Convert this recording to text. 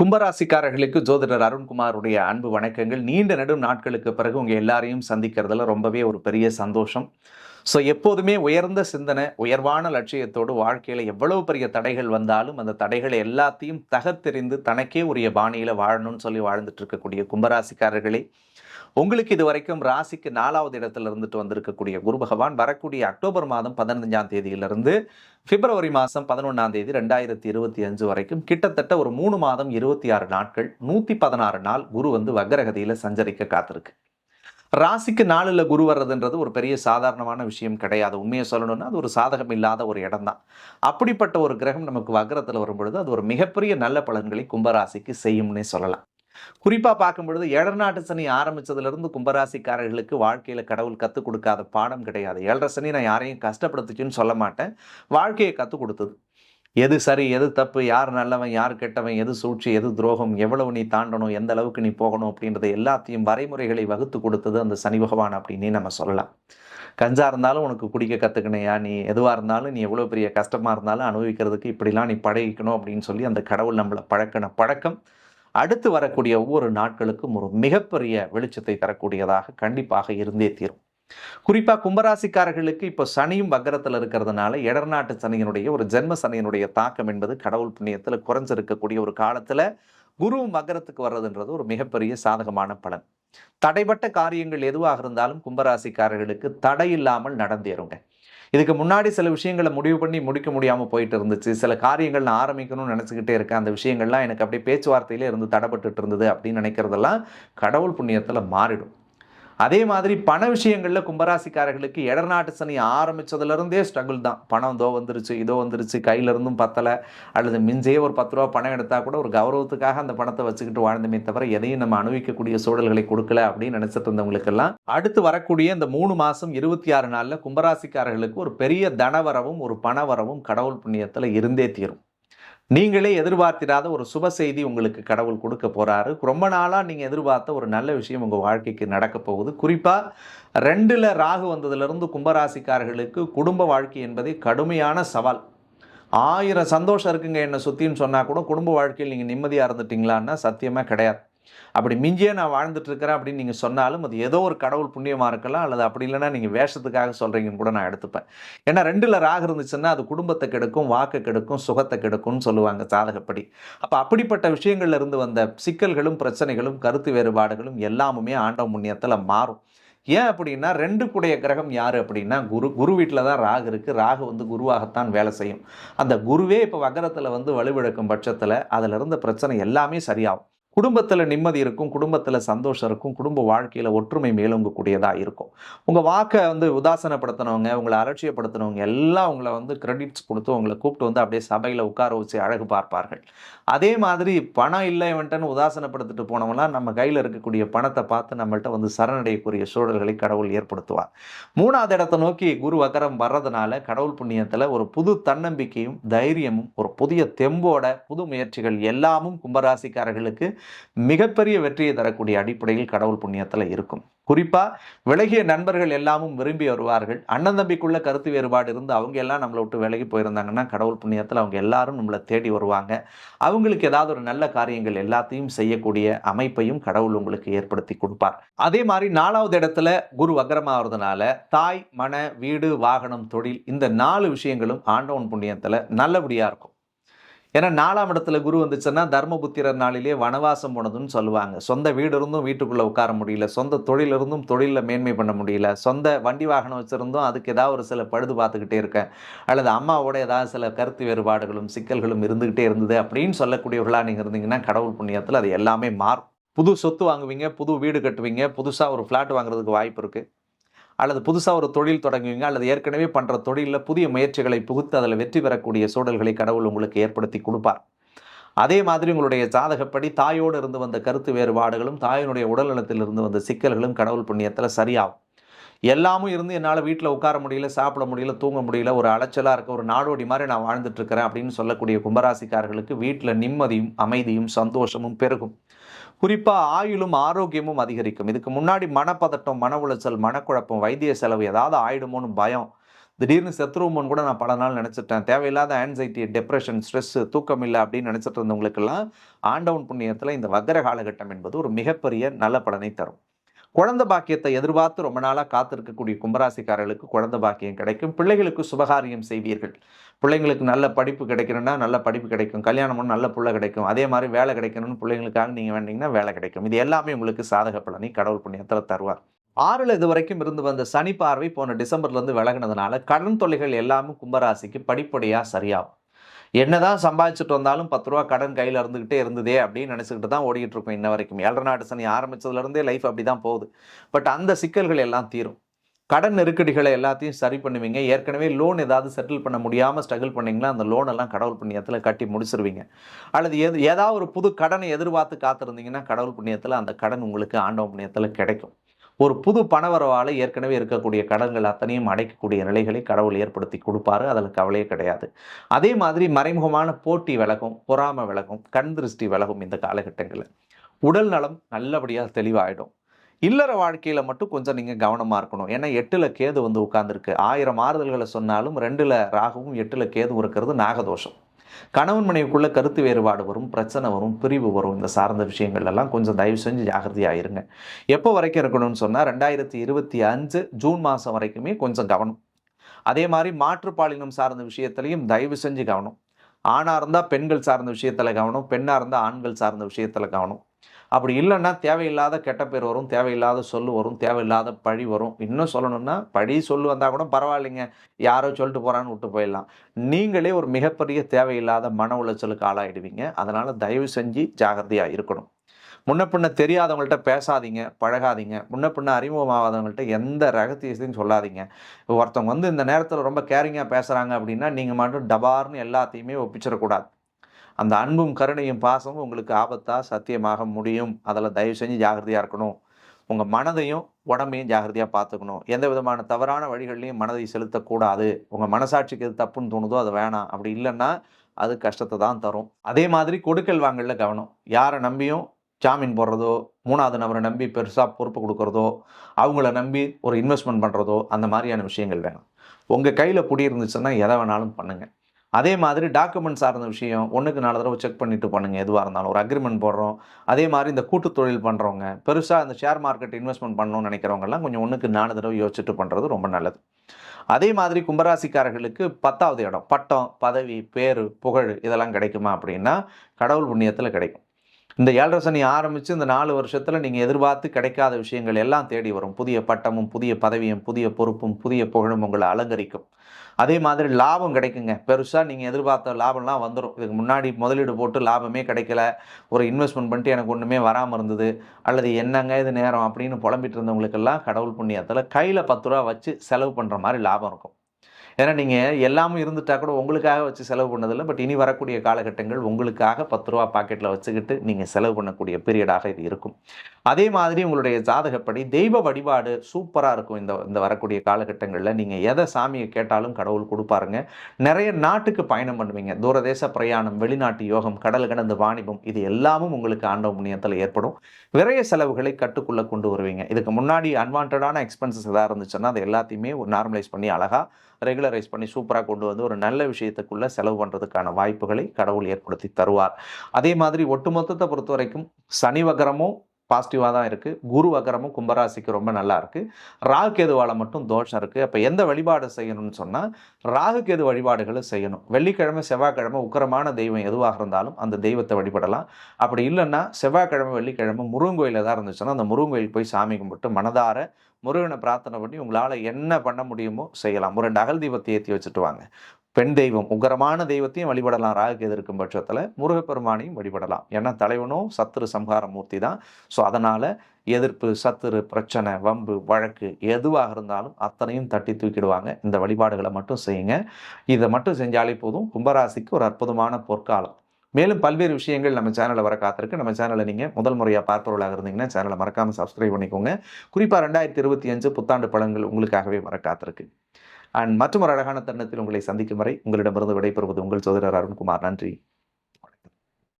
கும்பராசிக்காரர்களுக்கு ஜோதிடர் அருண்குமாருடைய அன்பு வணக்கங்கள். நீண்ட நெடும் நாட்களுக்கு பிறகு உங்கள் எல்லாரையும் சந்திக்கிறதுல ரொம்பவே ஒரு பெரிய சந்தோஷம். ஸோ எப்போதுமே உயர்ந்த சிந்தனை உயர்வான லட்சியத்தோடு வாழ்க்கையில் எவ்வளவு பெரிய தடைகள் வந்தாலும் அந்த தடைகளை எல்லாத்தையும் தகர்த்தெறிந்து தனக்கே உரிய பாணியில் வாழணும்னு சொல்லி வாழ்ந்துட்டு இருக்கக்கூடிய கும்பராசிக்காரர்களே உங்களுக்கு இது வரைக்கும் ராசிக்கு நாலாவது இடத்துல இருந்துட்டு வந்திருக்கக்கூடிய குரு பகவான் வரக்கூடிய அக்டோபர் மாதம் பதினஞ்சாம் தேதியிலிருந்து பிப்ரவரி மாதம் பதினொன்றாம் தேதி ரெண்டாயிரத்தி இருபத்தி அஞ்சு வரைக்கும் கிட்டத்தட்ட ஒரு மூணு மாதம் இருபத்தி ஆறு நாட்கள் நூற்றி பதினாறு நாள் குரு வந்து வக்கரகதியில் சஞ்சரிக்க காத்திருக்கு. ராசிக்கு நாளில் குரு வர்றதுன்றது ஒரு பெரிய சாதாரணமான விஷயம் கிடையாது. உண்மையை சொல்லணும்னா அது ஒரு சாதகம் இல்லாத ஒரு இடம் தான் அப்படிப்பட்ட ஒரு கிரகம் நமக்கு வக்கரத்தில் வரும்பொழுது அது ஒரு மிகப்பெரிய நல்ல பலன்களை கும்பராசிக்கு செய்யும்னே சொல்லலாம். குறிப்பாக பார்க்கும்பொழுது ஏழநாட்டு சனி ஆரம்பித்ததுலேருந்து கும்பராசிக்காரர்களுக்கு வாழ்க்கையில் கடவுள் கற்றுக் கொடுக்காத பாடம் கிடையாது. ஏழரை சனி நான் யாரையும் கஷ்டப்படுத்துச்சுன்னு சொல்ல மாட்டேன். வாழ்க்கையை கற்றுக் கொடுத்தது. எது சரி எது தப்பு யார் நல்லவன் யார் கெட்டவன் எது சூழ்ச்சி எது துரோகம் எவ்வளவு நீ தாண்டணும் எந்த அளவுக்கு நீ போகணும் அப்படின்றத எல்லாத்தையும் வரைமுறைகளை வகுத்து கொடுத்தது அந்த சனி பகவான் அப்படின்னே நம்ம சொல்லலாம். கஞ்சா இருந்தாலும் உனக்கு குடிக்க கற்றுக்கணையா நீ எதுவாக இருந்தாலும் நீ எவ்வளோ பெரிய கஷ்டமாக இருந்தாலும் அனுபவிக்கிறதுக்கு இப்படிலாம் நீ பழகிக்கணும் அப்படின்னு சொல்லி அந்த கடவுள் நம்மளை பழக்கின பழக்கம் அடுத்து வரக்கூடிய ஒவ்வொரு நாட்களுக்கும் ஒரு மிகப்பெரிய வெளிச்சத்தை தரக்கூடியதாக கண்டிப்பாக இருந்தே தீரும். குறிப்பாக கும்பராசிக்காரர்களுக்கு இப்போ சனியும் வக்கரத்தில் இருக்கிறதுனால இடர்நாட்டு சனியினுடைய ஒரு ஜென்ம சனியினுடைய தாக்கம் என்பது கடவுள் புண்ணியத்தில் குறைஞ்சிருக்கக்கூடிய ஒரு காலத்தில் குருவும் வக்கரத்துக்கு வர்றதுன்றது ஒரு மிகப்பெரிய சாதகமான பலன். தடைப்பட்ட காரியங்கள் எதுவாக இருந்தாலும் கும்பராசிக்காரர்களுக்கு தடை இல்லாமல் நடந்தேறுங்க. இதுக்கு முன்னாடி சில விஷயங்களை முடிவு பண்ணி முடிக்க முடியாமல் போயிட்டு இருந்துச்சு. சில காரியங்கள் நான் ஆரம்பிக்கணும்னு நினச்சிக்கிட்டே இருக்கேன். அந்த விஷயங்கள்லாம் எனக்கு அப்படியே பேச்சுவார்த்தையிலே இருந்து தடைப்பட்டுட்டு இருந்தது அப்படின்னு நினைக்கிறதெல்லாம் கடவுள் புண்ணியத்தில் மாறிடும். அதே மாதிரி பண விஷயங்களில் கும்பராசிக்காரர்களுக்கு இடர்நாட்டு சனி ஆரம்பித்ததுலேருந்தே ஸ்ட்ரகிள் தான். பணம் இதோ வந்துருச்சு இதோ வந்துருச்சு கையில இருந்தும் பத்தலை. அல்லது மிஞ்சே ஒரு பத்து ரூபா பணம் எடுத்தால் கூட ஒரு கௌரவத்துக்காக அந்த பணத்தை வச்சுக்கிட்டு வாழ்ந்தமே தவிர எதையும் நம்ம அனுபவிக்கக்கூடிய சூழல்களை கொடுக்கல அப்படின்னு நினச்சிட்டு இருந்தவங்களுக்கெல்லாம் அடுத்து வரக்கூடிய இந்த மூணு மாதம் இருபத்தி ஆறு நாளில் கும்பராசிக்காரர்களுக்கு ஒரு பெரிய தனவரவும் ஒரு பணவரவும் கடவுள் புண்ணியத்தில் இருந்தே தீரும். நீங்களே எதிர்பார்த்திராத ஒரு சுப செய்தி உங்களுக்கு கடவுள் கொடுக்க போகிறாரு ரொம்ப நாளாக நீங்கள் எதிர்பார்த்த ஒரு நல்ல விஷயம் உங்கள் வாழ்க்கைக்கு நடக்க போகுது. குறிப்பாக ரெண்டில் ராகு வந்ததுலேருந்து கும்பராசிக்காரர்களுக்கு குடும்ப வாழ்க்கை என்பதே கடுமையான சவால். ஆயிரம் சந்தோஷம் இருக்குங்க என்னை சுற்றின்னு சொன்னால் கூட குடும்ப வாழ்க்கையில் நீங்கள் நிம்மதியாக இருந்துட்டிங்களான்னா சத்தியமாக கிடையாது. அப்படி மிஞ்சியே நான் வாழ்ந்துட்டு இருக்கிறேன் அப்படின்னு நீங்கள் சொன்னாலும் அது ஏதோ ஒரு கடவுள் புண்ணியமாக இருக்கலாம் அல்லது அப்படி இல்லைன்னா நீங்கள் வேஷத்துக்காக சொல்கிறீங்கன்னு கூட நான் எடுத்துப்பேன். ஏன்னா ரெண்டில் ராகு இருந்துச்சுன்னா அது குடும்பத்தை கெடுக்கும் வாக்கு கெடுக்கும் சுகத்தை கெடுக்கும்னு சொல்லுவாங்க சாதகப்படி. அப்போ அப்படிப்பட்ட விஷயங்கள்ல இருந்து வந்த சிக்கல்களும் பிரச்சனைகளும் கருத்து வேறுபாடுகளும் எல்லாமுமே ஆண்டவ முன்னியத்தில் மாறும். ஏன் அப்படின்னா ரெண்டு கூடைய கிரகம் யார் அப்படின்னா குரு குரு வீட்டில் தான் ராகு இருக்குது ராகு வந்து குருவாகத்தான் வேலை செய்யும். அந்த குருவே இப்போ வக்கரத்தில் வந்து வலுவிழக்கும் பட்சத்தில் அதில் இருந்த பிரச்சனை எல்லாமே சரியாகும். குடும்பத்தில் நிம்மதி இருக்கும் குடும்பத்தில் சந்தோஷம் இருக்கும் குடும்ப வாழ்க்கையில் ஒற்றுமை மேலோங்கக்கூடியதாக இருக்கும். உங்கள் வாக்கை வந்து உதாசனப்படுத்தினவங்க உங்களை அலட்சியப்படுத்தினவங்க எல்லாம் உங்களை வந்து கிரெடிட்ஸ் கொடுத்து உங்களை கூப்பிட்டு வந்து அப்படியே சபையில் உட்கார வச்சு அழகு பார்ப்பார்கள். அதே மாதிரி பணம் இல்லை இவன்ட்டுன்னு உதாசனப்படுத்திட்டு போனவங்களாம் நம்ம கையில் இருக்கக்கூடிய பணத்தை பார்த்து நம்மள்கிட்ட வந்து சரணடையக்கூடிய சூழல்களை கடவுள் ஏற்படுத்துவார். மூணாவது இடத்தை நோக்கி குரு வக்கரம் வர்றதுனால கடவுள் புண்ணியத்தில் ஒரு புது தன்னம்பிக்கையும் தைரியமும் ஒரு புதிய தெம்போட புது முயற்சிகள் எல்லாமும் கும்பராசிக்காரர்களுக்கு மிகப்பெரிய வெற்றியை தரக்கூடிய அடிப்படையில் கடவுள் புண்ணியத்தில் இருக்கும். குறிப்பாக விலகிய நண்பர்கள் எல்லாமும் விரும்பி வருவார்கள். அண்ணன் தம்பிக்குள்ள கருத்து வேறுபாடு இருந்து அவங்க எல்லாம் நம்மளை விட்டு விலகி போயிருந்தாங்கன்னா கடவுள் புண்ணியத்தில் அவங்க எல்லாரும் நம்மளை தேடி வருவாங்க. அவங்களுக்கு ஏதாவது ஒரு நல்ல காரியங்கள் எல்லாத்தையும் செய்யக்கூடிய அமைப்பையும் கடவுள் உங்களுக்கு ஏற்படுத்தி கொடுப்பார். அதே மாதிரி நாலாவது இடத்துல குரு வக்கரமாகிறதுனால தாய் மன வீடு வாகனம் தொழில் இந்த நாலு விஷயங்களும் ஆண்டவன் புண்ணியத்தில் நல்லபடியாக இருக்கும். ஏன்னா நாலாம் இடத்துல குரு வந்துச்சுன்னா தர்மபுத்திரர் நாளிலே வனவாசம் போனதுன்னு சொல்லுவாங்க. சொந்த வீடு இருந்தும் வீட்டுக்குள்ளே உட்கார முடியல. சொந்த தொழில் இருந்தும் தொழிலில் மேன்மை பண்ண முடியல. சொந்த வண்டி வாகனம் வச்சுருந்தும் அதுக்கு ஏதாவது ஒரு சில பழுது பார்த்துக்கிட்டே இருக்கேன். அல்லது அம்மாவோட ஏதாவது சில கருத்து வேறுபாடுகளும் சிக்கல்களும் இருந்துக்கிட்டே இருந்தது அப்படின்னு சொல்லக்கூடியவர்களாக நீங்கள் இருந்தீங்கன்னா கடவுள் புண்ணியத்தில் அது எல்லாமே மாறும். புது சொத்து வாங்குவீங்க புது வீடு கட்டுவீங்க புதுசாக ஒரு ஃப்ளாட் வாங்குறதுக்கு வாய்ப்பு இருக்குது அல்லது புதுசாக ஒரு தொழில் தொடங்குவீங்க அல்லது ஏற்கனவே பண்ணுற தொழிலில் புதிய முயற்சிகளை புகுத்து அதில் வெற்றி பெறக்கூடிய சூழல்களை கடவுள் உங்களுக்கு ஏற்படுத்தி கொடுப்பார். அதே மாதிரி உங்களுடைய ஜாதகப்படி தாயோடு இருந்து வந்த கருத்து வேறுபாடுகளும் தாயினுடைய உடல்நலத்திலிருந்து வந்த சிக்கல்களும் கடவுள் புண்ணியத்தில் சரியாகும். எல்லாமும் இருந்து என்னால் வீட்டில் உட்கார முடியல சாப்பிட முடியல தூங்க முடியல ஒரு அலைச்சலாக இருக்க ஒரு நாடோடி மாதிரி நான் வாழ்ந்துட்டு இருக்கிறேன் அப்படின்னு சொல்லக்கூடிய கும்பராசிக்காரர்களுக்கு வீட்டில் நிம்மதியும் அமைதியும் சந்தோஷமும் பெருகும். குறிப்பாக ஆயுளும் ஆரோக்கியமும் அதிகரிக்கும். இதுக்கு முன்னாடி மனப்பதட்டம் மன உளைச்சல் மனக்குழப்பம் வைத்திய செலவு ஏதாவது ஆயிடுமோன்னு பயம். திடீர்னு செத்துருவோம்னு கூட நான் பல நாள் நினச்சிட்டேன். தேவையில்லாத ஆன்சைட்டி டிப்ரெஷன் ஸ்ட்ரெஸ்ஸு தூக்கம் இல்லை அப்படின்னு நினச்சிட்டு இருந்தவங்களுக்கெல்லாம் ஆண்டவன் புண்ணியத்தில் இந்த வக்கர காலகட்டம் என்பது ஒரு மிகப்பெரிய நல்ல பலனை தரும். குழந்த பாக்கியத்தை எதிர்பார்த்து ரொம்ப நாளாக காத்திருக்கக்கூடிய கும்பராசிக்காரர்களுக்கு குழந்த பாக்கியம் கிடைக்கும். பிள்ளைகளுக்கு சுபகாரியம் செய்வீர்கள். பிள்ளைங்களுக்கு நல்ல படிப்பு கிடைக்கணும்னா நல்ல படிப்பு கிடைக்கும். கல்யாணம் பண்ண நல்ல புள்ள கிடைக்கும். அதே மாதிரி வேலை கிடைக்கணும்னு பிள்ளைங்களுக்காக நீங்கள் வேண்டிங்கன்னா வேலை கிடைக்கும். இது எல்லாமே உங்களுக்கு சாதக பலனை கடவுள் புண்ணியத்தில் தருவார். ஆறில் இது வரைக்கும் இருந்து வந்த சனி பார்வை போன டிசம்பர்லேருந்து விலகினதுனால கடன் தொல்லைகள் எல்லாமே கும்பராசிக்கு படிப்படியாக சரியாகும். என்னதான் சம்பாதிச்சுட்டு வந்தாலும் பத்து ரூபா கடன் கையில் இருந்துக்கிட்டே இருந்ததே அப்படின்னு நினச்சிக்கிட்டு தான் ஓடிக்கிட்டு இருக்கோம் இன்ன வரைக்கும். ஏழரை நாடு சனி ஆரம்பிச்சதுலேருந்தே லைஃப் அப்படி தான் போகுது. பட் அந்த சிக்கல்கள் எல்லாம் தீரும். கடன் நெருக்கடிகளை எல்லாத்தையும் சரி பண்ணுவீங்க. ஏற்கனவே லோன் ஏதாவது செட்டில் பண்ண முடியாமல் ஸ்ட்ரகிள் பண்ணிங்கன்னா அந்த லோன் எல்லாம் கடவுள் புண்ணியத்தில் கட்டி முடிச்சிருவீங்க. அல்லது எது ஏதாவது ஒரு புது கடனை எதிர்பார்த்து காத்திருந்தீங்கன்னா கடவுள் புண்ணியத்தில் அந்த கடன் உங்களுக்கு ஆண்டவ புண்ணியத்தில் கிடைக்கும். ஒரு புது பணவரவால் ஏற்கனவே இருக்கக்கூடிய கடன்கள் அத்தனையும் அடைக்கக்கூடிய நிலைகளை கடவுள் ஏற்படுத்தி கொடுப்பாரு. அதில் கவலையே கிடையாது. அதே மாதிரி மறைமுகமான போட்டி விலகும் பொறாமை விலகும் கண் திருஷ்டி விலகும் இந்த காலகட்டங்களில். உடல் நலம் நல்லபடியாக தெளிவாயிடும். இல்லற வாழ்க்கையில் மட்டும் கொஞ்சம் நீங்கள் கவனமாக இருக்கணும். ஏன்னா எட்டில் கேது வந்து உட்காந்துருக்கு ஆயிரம் ஆறுதல்களை சொன்னாலும் ரெண்டில் ராகவும் எட்டில் கேதுவும் இருக்கிறது நாகதோஷம். கணவன் மனைவிக்குள்ள கருத்து வேறுபாடு வரும் பிரச்சனை வரும் பிரிவு வரும். இந்த சார்ந்த விஷயங்கள் எல்லாம் கொஞ்சம் தயவு செஞ்சு ஜாகிரதையாக இருங்க எப்போ வரைக்கும் இருக்கணும்னு சொன்னால் ரெண்டாயிரத்தி இருபத்தி அஞ்சு ஜூன் மாதம் வரைக்குமே கொஞ்சம் கவனம். அதே மாதிரி மாற்றுப்பாலினம் சார்ந்த விஷயத்துலையும் தயவு செஞ்சு கவனம். ஆணாக இருந்தால் பெண்கள் சார்ந்த விஷயத்தில் கவனம் பெண்ணாக இருந்தால் ஆண்கள் சார்ந்த விஷயத்தில் கவனம். அப்படி இல்லைன்னா தேவையில்லாத கெட்ட பேர் வரும் தேவையில்லாத சொல்லு வரும் தேவையில்லாத பழி வரும். இன்னும் சொல்லணும்னா பழி சொல்லு வந்தால் கூட பரவாயில்லைங்க. யாரோ சொல்லிட்டு போகிறான்னு விட்டு போயிடலாம். நீங்களே ஒரு மிகப்பெரிய தேவையில்லாத மன உளைச்சலுக்கு ஆளாயிடுவீங்க. அதனால் தயவு செஞ்சு ஜாகிரதையாக இருக்கணும். முன்ன பின்ன தெரியாதவங்கள்ட்ட பேசாதீங்க பழகாதீங்க. முன்ன பின்ன அறிமுகமாகாதவங்கள்ட்ட எந்த ரகசியத்தையும் சொல்லாதீங்க. ஒருத்தவங்க வந்து இந்த நேரத்தில் ரொம்ப கேரிங்காக பேசுகிறாங்க அப்படின்னா நீங்கள் மட்டும் டபார்னு எல்லாத்தையுமே ஒப்பிச்சிடக்கூடாது. அந்த அன்பும் கருணையும் பாசமும் உங்களுக்கு ஆபத்தாக சத்தியமாக முடியும். அதில் தயவு செஞ்சு ஜாகிரதையாக இருக்கணும். உங்கள் மனதையும் உடம்பையும் ஜாகிரதையாக பார்த்துக்கணும். எந்த விதமான தவறான வழிகள்லையும் மனதை செலுத்தக்கூடாது. உங்கள் மனசாட்சிக்கு எது தப்புன்னு தோணுதோ அது வேணாம். அப்படி இல்லைன்னா அது கஷ்டத்தை தான் தரும். அதே மாதிரி கொடுக்கல் வாங்கல கவனம். யாரை நம்பியும் ஜாமீன் போடுறதோ மூணாவது நபரை நம்பி பெருசாக பொறுப்பு கொடுக்குறதோ அவங்கள நம்பி ஒரு இன்வெஸ்ட்மெண்ட் பண்ணுறதோ அந்த மாதிரியான விஷயங்கள் வேணும். உங்கள் கையில் குடி இருந்துச்சுன்னா எதை வேணாலும் பண்ணுங்கள் அதே மாதிரி டாக்குமெண்ட் சார்ந்த விஷயம் ஒன்றுக்கு நாலு தடவை செக் பண்ணிட்டு பண்ணுங்கள் எதுவாக இருந்தாலும். ஒரு அக்ரிமெண்ட் போடுறோம். அதே மாதிரி இந்த கூட்டு தொழில் பண்ணுறவங்க பெருசாக இந்த ஷேர் மார்க்கெட் இன்வெஸ்ட்மெண்ட் பண்ணணும்னு நினைக்கிறவங்கலாம் கொஞ்சம் ஒன்றுக்கு நாலு தடவை யோசிச்சுட்டு பண்ணுறது ரொம்ப நல்லது. அதே மாதிரி கும்பராசிக்காரர்களுக்கு பத்தாவது இடம் பட்டம் பதவி பேர் புகழ் இதெல்லாம் கிடைக்குமா அப்படின்னா கடவுள் புண்ணியத்தில் கிடைக்கும். இந்த ஏழரை சனி ஆரம்பித்து இந்த நாலு வருஷத்தில் நீங்கள் எதிர்பார்த்து கிடைக்காத விஷயங்கள் எல்லாம் தேடி வரும். புதிய பட்டமும் புதிய பதவியும் புதிய பொறுப்பும் புதிய புகழும் உங்களை அலங்கரிக்கும். அதே மாதிரி லாபம் கிடைக்குங்க. பெருசாக நீங்கள் எதிர்பார்த்த லாபம்லாம் வந்துடும் இதுக்கு முன்னாடி முதலீடு போட்டு லாபமே கிடைக்கல. ஒரு இன்வெஸ்ட்மெண்ட் பண்ணிட்டு எனக்கு ஒன்றுமே வராமல் இருந்தது. அல்லது என்னங்க இது நேரம் அப்படின்னு புலம்பிட்டு இருந்தவங்களுக்கெல்லாம் கடவுள் புண்ணியத்தில் கையில் பத்து ரூபா வச்சு செலவு பண்ணுற மாதிரி லாபம் இருக்கும். ஏன்னா நீங்கள் எல்லாமே இருந்துட்டா கூட உங்களுக்காக வச்சு செலவு பண்ணதில்லை பட் இனி வரக்கூடிய காலகட்டங்கள் உங்களுக்காக பத்து ரூபா பாக்கெட்டில் வச்சுக்கிட்டு நீங்கள் செலவு பண்ணக்கூடிய பீரியடாக இது இருக்கும். அதே மாதிரி உங்களுடைய ஜாதகப்படி தெய்வ வழிபாடு சூப்பராக இருக்கும் இந்த இந்த வரக்கூடிய காலகட்டங்களில். நீங்கள் எதை சாமியை கேட்டாலும் கடவுள் கொடுப்பாருங்க. நிறைய நாட்டுக்கு பயணம் பண்ணுவீங்க. தூரதேச பிரயாணம் வெளிநாட்டு யோகம் கடல் கடந்த வாணிபம் இது எல்லாமும் உங்களுக்கு ஆண்டவ முனியத்தில் ஏற்படும். விரைய செலவுகளை கட்டுக்குள்ளே கொண்டு வருவீங்க. இதுக்கு முன்னாடி அன்வான்டான எக்ஸ்பென்சஸ் எதாவது இருந்துச்சுன்னா அதை எல்லாத்தையுமே நார்மலைஸ் பண்ணி அழகாக ரெகுலர் ரெகுலரைஸ் பண்ணி சூப்பராக கொண்டு வந்து ஒரு நல்ல விஷயத்துக்குள்ளே செலவு பண்ணுறதுக்கான வாய்ப்புகளை கடவுள் ஏற்படுத்தி தருவார். அதே மாதிரி ஒட்டுமொத்தத்தை பொறுத்த வரைக்கும் சனி வகரமும் பாசிட்டிவாக தான் இருக்குது குரு வகரமும் கும்பராசிக்கு ரொம்ப நல்லா இருக்குது ராகு கேதுவால் மட்டும் தோஷம் இருக்குது அப்போ எந்த வழிபாடு செய்யணும்னு சொன்னால் ராகு கேது வழிபாடுகளை செய்யணும். வெள்ளிக்கிழமை செவ்வாய்க்கிழமை உக்கரமான தெய்வம் எதுவாக இருந்தாலும் அந்த தெய்வத்தை வழிபடலாம். அப்படி இல்லைன்னா செவ்வாய்க்கிழமை வெள்ளிக்கிழமை முருகன் கோயிலில் எதாவது இருந்துச்சுன்னா அந்த முருகன் கோயில் போய் சாமி கும்பிட்டு மனதார முருகனை பிரார்த்தனை பண்ணி உங்களால் என்ன பண்ண முடியுமோ செய்யலாம். ஒரு ரெண்டு அகல் தீபத்தை ஏற்றி வச்சுட்டு வாங்க. பெண் தெய்வம் உகரமான தெய்வத்தையும் வழிபடலாம். ராகு எதிர்க்கும் பட்சத்தில் முருகப்பெருமானையும் வழிபடலாம். ஏன்னா தலைவனும் சத்துரு சம்ஹார மூர்த்தி தான். ஸோ அதனால் எதிர்ப்பு சத்துரு பிரச்சனை வம்பு வழக்கு எதுவாக இருந்தாலும் அத்தனையும் தட்டி தூக்கிடுவாங்க. இந்த வழிபாடுகளை மட்டும் செய்யுங்க. இதை மட்டும் செஞ்சாலே போதும். கும்பராசிக்கு ஒரு அற்புதமான பொற்காலம். மேலும் பல்வேறு விஷயங்கள் நம்ம சேனலில் வர காத்திருக்கு. நம்ம சேனலை நீங்கள் முதல் முறையாக பார்ப்பவர்களாக இருந்தீங்கன்னா சேனலை மறக்காமல் சப்ஸ்கிரைப் பண்ணிக்கோங்க. குறிப்பாக ரெண்டாயிரத்தி இருபத்தி அஞ்சு புத்தாண்டு பழங்கள் உங்களுக்காகவே வர காத்திருக்கு. அண்ட் மற்றும் ஒரு அழகான தருணத்தில் உங்களை சந்திக்கும் வரை உங்களிடமிருந்து விடைபெறுவது உங்கள் சோதரர் அருண்குமார். நன்றி.